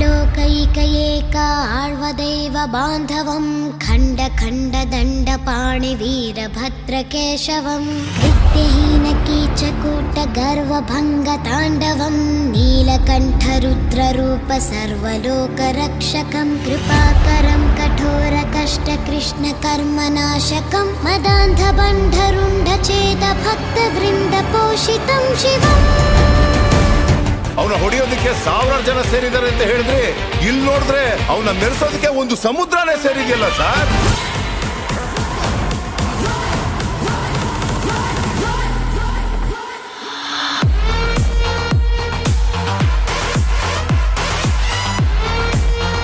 लोकैकयेका आळ्वदैव बान्धवं खण्ड खण्ड वीरभद्रकेशवं कृत्यहीनकीचकूटगर्वभङ्गताण्डवं नीलकण्ठरुद्ररूप सर्वलोकरक्षकं कृपाकरं कठोरकष्टकृष्णकर्मनाशकं मदान्धबण्ढरुण्डचेदभक्तवृन्दपोषितं शिवम् ಅವನ ಹೊಡೆಯೋದಕ್ಕೆ ಸಾವಿರಾರು ಜನ ಸೇರಿದ್ದಾರೆ ಅಂತ ಹೇಳಿದ್ರೆ, ಇಲ್ಲಿ ನೋಡಿದ್ರೆ ಅವನ ಮೆರೆಸೋದಕ್ಕೆ ಒಂದು ಸಮುದ್ರನೇ ಸೇರಿದೆಯಲ್ಲ ಸರ್?